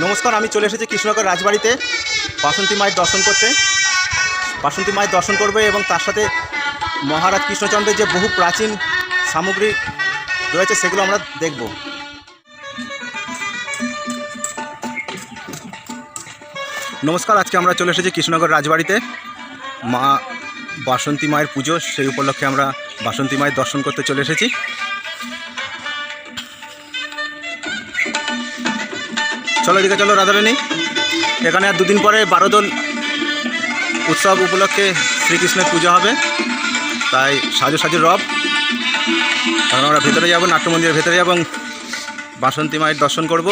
নমস্কার, আমি চলে এসেছি কৃষ্ণনগর রাজবাড়িতে। বাসন্তী মায়ের দর্শন করতে। বাসন্তী মায়ের দর্শন করবে এবং তার সাথে মহারাজ কৃষ্ণচন্দ্রের যে বহু প্রাচীন সামগ্রী রয়েছে, সেগুলো আমরা দেখব। নমস্কার, আজকে আমরা চলে এসেছি কৃষ্ণনগর রাজবাড়িতে। মা বাসন্তী মায়ের পুজো, সেই উপলক্ষে আমরা বাসন্তী মায়ের দর্শন করতে চলে এসেছি। চলো এদিকে চলো রাধারানী। এখানে আর দুদিন পরে বারোদল উৎসব উপলক্ষে শ্রীকৃষ্ণের পুজো হবে। তাই সাজু সাজু রব। কারণ আমরা ভেতরে যাব নাট্য মন্দিরের ভেতরে যাব এবং বাসন্তী মায়ের দর্শন করব।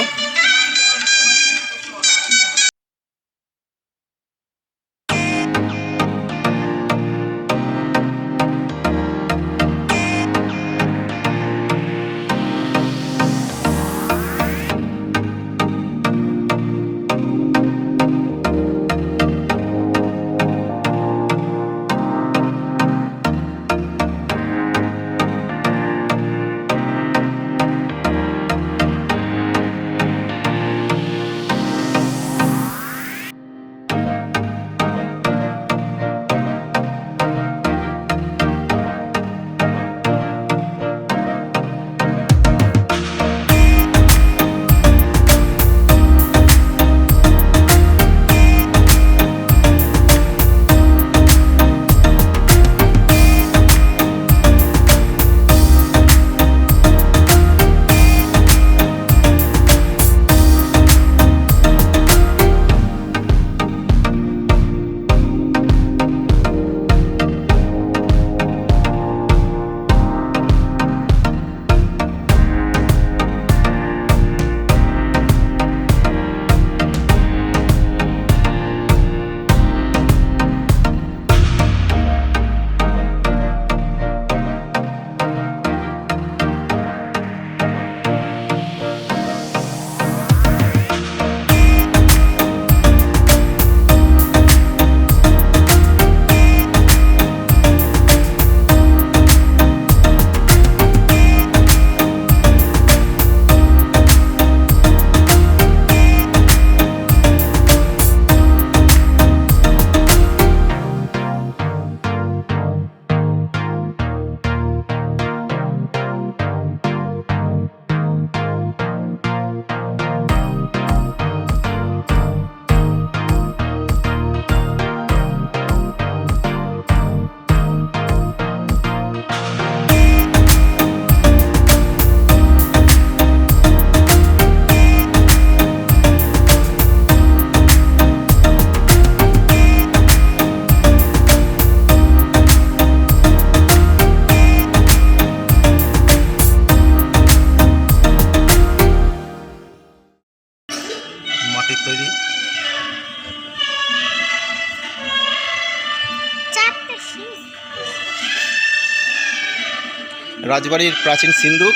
রাজবাড়ির প্রাচীন সিন্ধুক।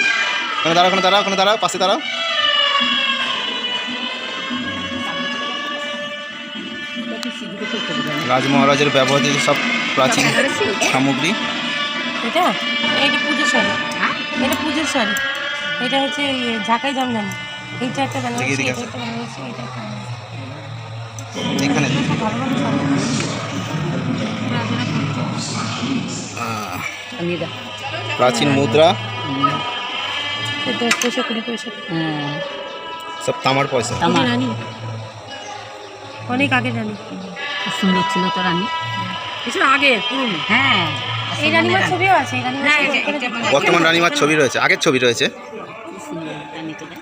ওখানে দাঁড়াও ওখানে দাঁড়াও ওখানে দাঁড়াও পাশে দাঁড়াও। রাজমহারাজের ব্যবহৃত সব প্রাচীন সামগ্রী। এটা? এইটা পুজোর শাড়ি। এটা পুজোর শাড়ি। এটা হচ্ছে ঝাঁকাই জামদানি। এইটা একটা বানাচ্ছি এটা একটা বানাচ্ছি এটা একটা এখানে। প্রাচীন মুদ্রা। পয়সা কুড়ি পয়সা। সব তামার পয়সা। রানী। অনেক আগে রানী। সুন্দর ছিল তো রানী। কিছু আগে পুরনো। হ্যাঁ। এই রানীমার ছবিও আছে এই রানীমার হ্যাঁ। মানে- বর্তমান রানীমার ছবি রয়েছে আগের ছবি রয়েছে।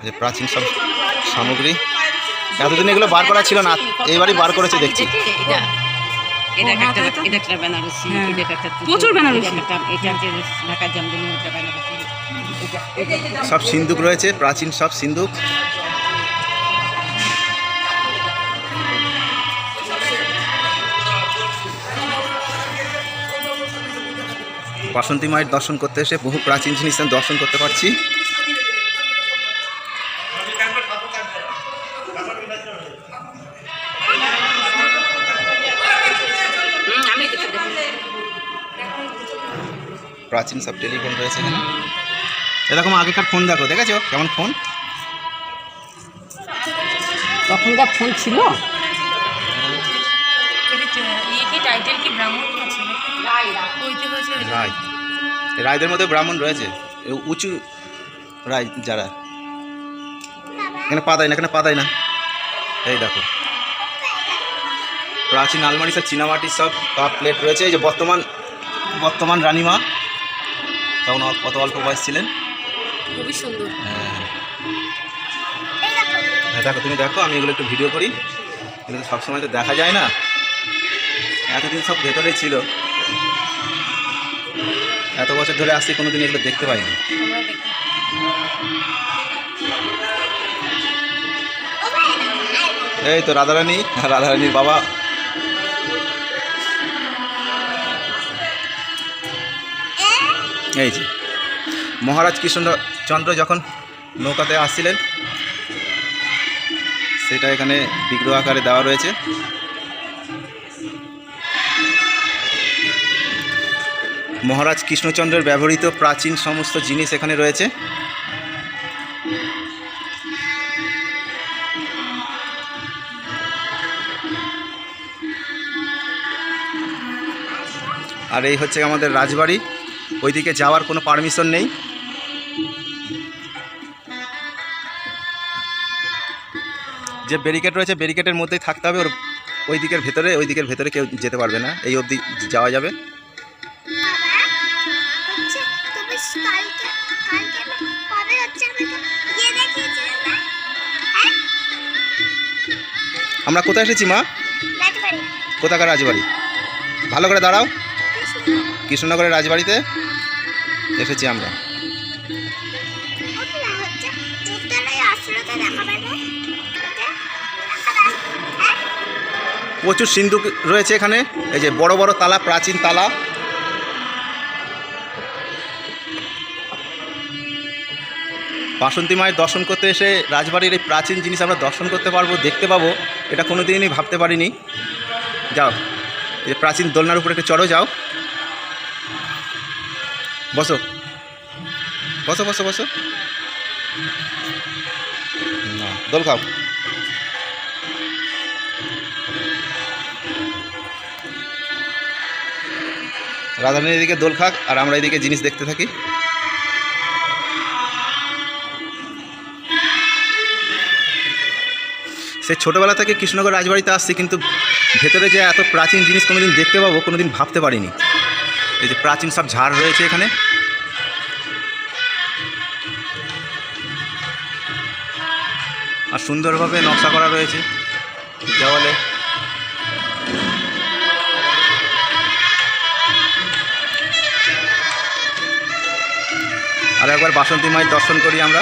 যে প্রাচীন সব সামগ্রী। এতদিন এগুলো বার করা ছিল না এইবারই বার করেছে দেখছি। এটা এটা একটা এটা একটা বেনারসি এটা একটা প্রচুর বেনারসি। এটা একটা এটা হচ্ছে ঢাকা জামদানি এটা বেনারসি। সব সিন্ধুক রয়েছে প্রাচীন সব সিন্ধুক। বাসন্তী মায়ের দর্শন করতে এসে বহু প্রাচীন জিনিস আমি দর্শন করতে পারছি। প্রাচীন সব টেলিফোন রয়েছে এখানে। এরকম আগেকার ফোন দেখো দেখেছ? কেমন ফোন? তখনকার ফোন ছিল। রায় রায়দের মধ্যে ব্রাহ্মণ রয়েছে। উঁচু রায় যারা। এখানে পাতাই না এখানে পাতাই না। এই দেখো। প্রাচীন আলমারি সব চীনামাটির সব কাপ প্লেট রয়েছে। এই যে বর্তমান বর্তমান রানীমা। তখন কত অল্প বয়স ছিলেন? খুবই সুন্দর। হ্যাঁ। হ্যাঁ দেখো তুমি দেখো আমি এগুলো একটু ভিডিও করি। এগুলো সবসময় তো দেখা যায় না। এতদিন সব ভেতরে ছিল। এত বছর ধরে আসছি কোনোদিন এগুলো দেখতে পাইনি। এই তো রাধারানী রাধারানীর বাবা। এই যে। মহারাজ কৃষ্ণচন্দ্র যখন নৌকাতে আসছিলেন, সেটা এখানে বিগ্রহ আকারে দেওয়া রয়েছে। মহারাজ কৃষ্ণচন্দ্রের ব্যবহৃত প্রাচীন সমস্ত জিনিস এখানে রয়েছে। আর এই হচ্ছে আমাদের রাজবাড়ি। ওইদিকে যাওয়ার কোনো পারমিশন নেই। যে ব্যারিকেড রয়েছে ব্যারিকেডের মধ্যেই থাকতে হবে। ওর ওই দিকের ভেতরে ওই দিকের ভেতরে কেউ যেতে পারবে না। এই অবধি যাওয়া যাবে। আমরা কোথায় এসেছি মা? কোথাকার রাজবাড়ি? ভালো করে দাঁড়াও। কৃষ্ণনগরের রাজবাড়িতে। এসেছি আমরা। হ্যাঁ? প্রচুর সিন্ধুক রয়েছে এখানে। এই যে বড় বড় তালা প্রাচীন তালা। বাসন্তী মায়ের দর্শন করতে এসে রাজবাড়ির এই প্রাচীন জিনিস আমরা দর্শন করতে পারব দেখতে পাবো। এটা কোনো দিনই ভাবতে পারিনি। যাও এই প্রাচীন দোলনার উপরে একটু চড়ো যাও। বসো। বসো বসো বসো। না, দোল খাও। রাধারানীর এদিকে দোল খাক, আর আমরা এদিকে জিনিস দেখতে থাকি। সে ছোটোবেলা থেকে কৃষ্ণনগর রাজবাড়িতে আসছি, কিন্তু ভেতরে যে এত প্রাচীন জিনিস কোনোদিন দেখতে পাবো, কোনোদিন ভাবতে পারিনি। এই যে প্রাচীন সব ঝাড় রয়েছে এখানে। আর সুন্দরভাবে নকশা করা রয়েছে দেওয়ালে। আর একবার বাসন্তী মায়ের দর্শন করি আমরা।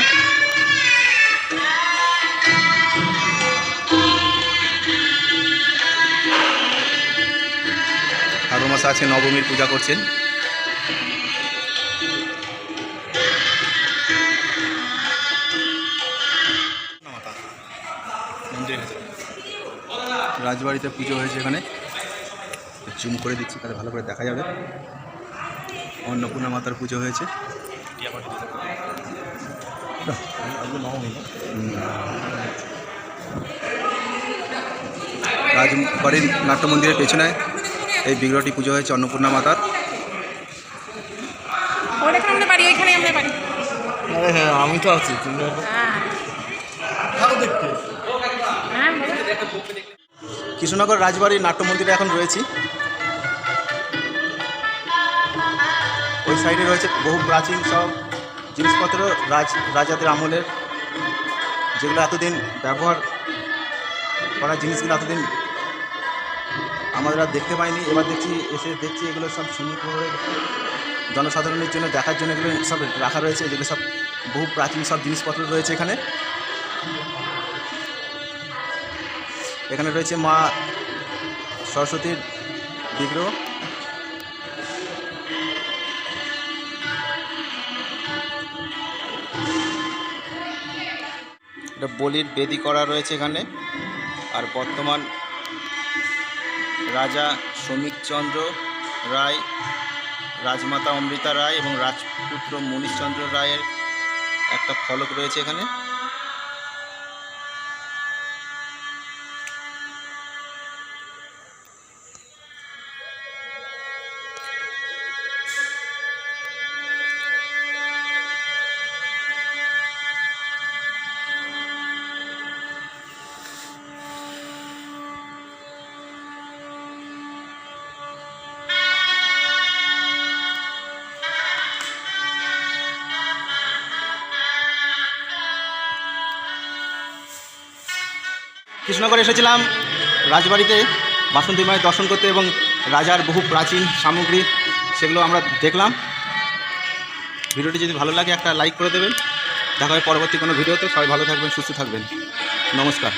মশা আছে নবমীর পূজা করছেন। রাজবাড়িতে পুজো হয়েছে এখানে। জুম করে দিচ্ছি, তাহলে ভালো করে দেখা যাবে। অন্নপূর্ণা মাতার পুজো হয়েছে। রাজবাড়ির নাট্য মন্দিরের পেছনে এই বিগ্রহটি পুজো হয়েছে অন্নপূর্ণা মাতার। হ্যাঁ আমি তো আছি হ্যাঁ। কৃষ্ণনগর রাজবাড়ির নাট্য মন্দিরে এখন রয়েছি। ওই সাইডে রয়েছে বহু প্রাচীন সব জিনিসপত্র রাজ রাজাদের আমলের যেগুলো এতদিন ব্যবহার করা জিনিসগুলো এতদিন আমাদের আর দেখতে পাইনি, এবার দেখছি, এসে দেখছি এগুলো সব সুন্দরভাবে জনসাধারণের জন্য দেখার জন্য এগুলো সব রাখা রয়েছে যেগুলো সব বহু প্রাচীন সব জিনিসপত্র রয়েছে এখানে। এখানে রয়েছে মা সরস্বতীর বিগ্রহ। এটা বলির বেদি করা রয়েছে এখানে। আর বর্তমান রাজা শ্রমিকচন্দ্র রায় রাজমাতা অমৃতা রায় এবং রাজপুত্র মনীশচন্দ্র রায়ের একটা ফলক রয়েছে এখানে। কৃষ্ণনগরে এসেছিলাম। রাজবাড়িতে বাসন্তী মায়ের দর্শন করতে এবং রাজার বহু প্রাচীন সামগ্রী সেগুলো আমরা দেখলাম। ভিডিওটি যদি ভালো লাগে একটা লাইক করে দেবেন। দেখা হয় পরবর্তী কোনো ভিডিওতে। সবাই ভালো থাকবেন, সুস্থ থাকবেন। নমস্কার।